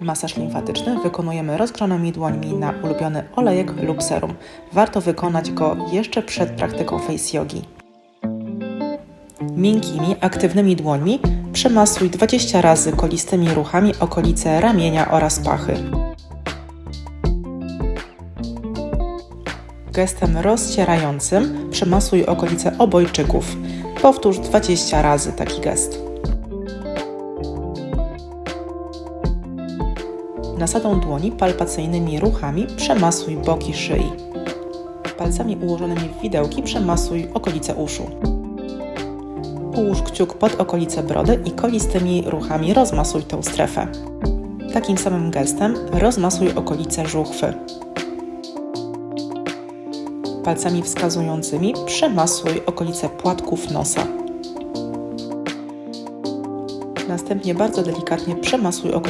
Masaż limfatyczny wykonujemy rozgrzanymi dłońmi na ulubiony olejek lub serum. Warto wykonać go jeszcze przed praktyką face yogi. Miękkimi, aktywnymi dłońmi przemasuj 20 razy kolistymi ruchami okolice ramienia oraz pachy. Gestem rozcierającym przemasuj okolice obojczyków. Powtórz 20 razy taki gest. Nasadą dłoni palpacyjnymi ruchami przemasuj boki szyi. Palcami ułożonymi w widełki przemasuj okolice uszu. Ułóż kciuk pod okolice brody i kolistymi ruchami rozmasuj tę strefę. Takim samym gestem rozmasuj okolice żuchwy. Palcami wskazującymi przemasuj okolice płatków nosa. Następnie bardzo delikatnie przemasuj okolice